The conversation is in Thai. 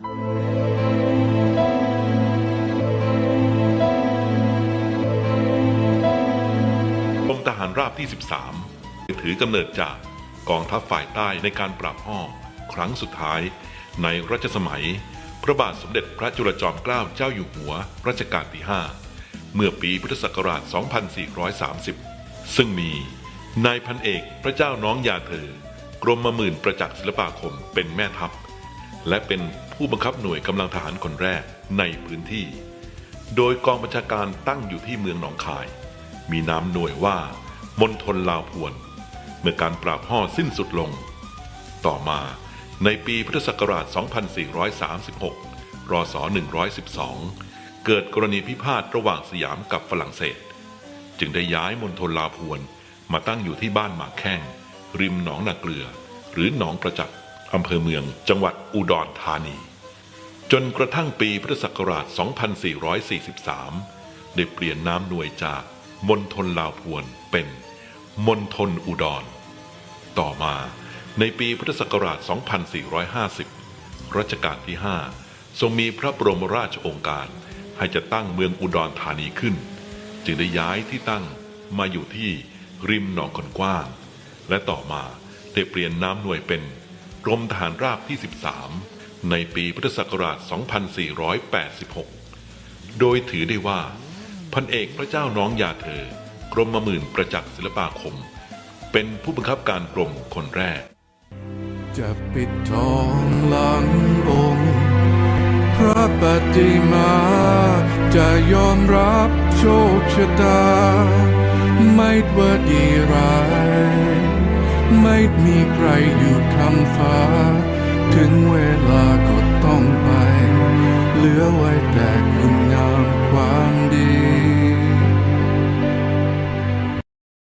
กรมทหารราบที่ 13 ถือกำเนิดจากกองทัพฝ่ายใต้ในการปราบห้องครั้งสุดท้ายในรัชสมัย พระบาทสมเด็จพระจุลจอมเกล้าเจ้าอยู่หัวรัชกาลที่ 5 เมื่อปีพุทธศักราช 2430 ซึ่งมีนายพันเอกพระเจ้าน้องยาเธอ กรมมหมื่นประจักษ์ศิลปาคมเป็นแม่ทัพ และเป็นผู้บังคับหน่วยกำลังทหารคนแรกในพื้นที่ โดยกองบัญชาการตั้งอยู่ที่เมืองหนองคาย มีนามหน่วยว่ามณฑลลาวพวน เมื่อการปราบห่อสิ้นสุดลง ต่อมาในปีพุทธศักราช 2436 รศ 112 เกิดกรณีพิพาทระหว่างสยามกับฝรั่งเศส จึงได้ย้ายมณฑลลาวพวนมาตั้งอยู่ที่บ้านหมากแข้ง ริมหนองนาเกลือ หรือหนองประจักษ์ อำเภอเมืองจังหวัดอุดรธานี จนกระทั่งปีพุทธศักราช 2443 ได้เปลี่ยนนามหน่วยจากมณฑลลาวพวนเป็นมณฑลอุดร ต่อมาในปีพุทธศักราช 2450 รัชกาลที่ 5 ทรงมีพระบรมราชโองการให้จะตั้งเมืองอุดรธานีขึ้น จึงได้ย้ายที่ตั้งมาอยู่ที่ริมหนองขนกว้าง และต่อมาได้เปลี่ยนนามหน่วยเป็น กรมทหารราบที่ 13 ในปีพุทธศักราช 2486 โดยถือได้ว่า พันเอกพระเจ้าน้องยาเธอ กรมมหมื่นประจักษ์ศิลปาคม เป็นผู้บังคับการกรมคนแรก จะปิดทองหลังองค์พระปฏิมา จะยอมรับโชคชะตา ไม่ว่าดีร้าย ไม่มีใครอยู่คำฟ้า ถึงเวลาก็ต้องไป เหลือไว้แต่